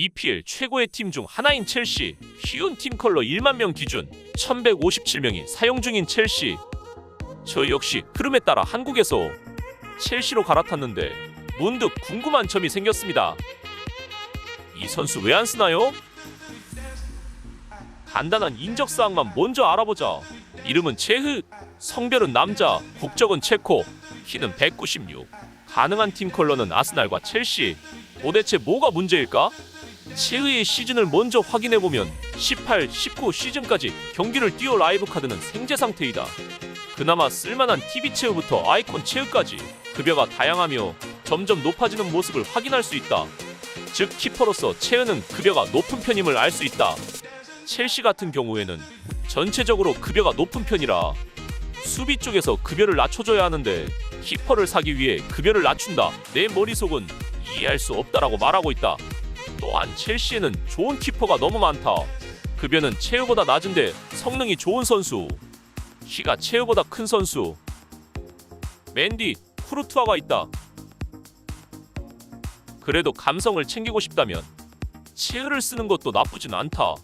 EPL 최고의 팀 중 하나인 첼시 쉬운 팀 컬러 1만 명 기준 1157명이 사용 중인 첼시 저 역시 흐름에 따라 한국에서 첼시로 갈아탔는데 문득 궁금한 점이 생겼습니다. 이 선수 왜 안 쓰나요? 간단한 인적 사항만 먼저 알아보자. 이름은 체흐, 성별은 남자, 국적은 체코, 키는 196. 가능한 팀 컬러는 아스날과 첼시. 도대체 뭐가 문제일까? 체흐의 시즌을 먼저 확인해 보면 18, 19 시즌까지 경기를 뛰어 라이브 카드는 생재 상태이다. 그나마 쓸만한 TV 체흐부터 아이콘 체흐까지 급여가 다양하며 점점 높아지는 모습을 확인할 수 있다. 즉 키퍼로서 체흐는 급여가 높은 편임을 알 수 있다. 첼시 같은 경우에는 전체적으로 급여가 높은 편이라 수비 쪽에서 급여를 낮춰줘야 하는데 키퍼를 사기 위해 급여를 낮춘다. 내 머릿속은 이해할 수 없다라고 말하고 있다. 또한 첼시에는 좋은 키퍼가 너무 많다. 급여는 체우보다 낮은데 성능이 좋은 선수. 키가 체우보다 큰 선수. 맨디, 쿠르투아가 있다. 그래도 감성을 챙기고 싶다면 체우를 쓰는 것도 나쁘진 않다.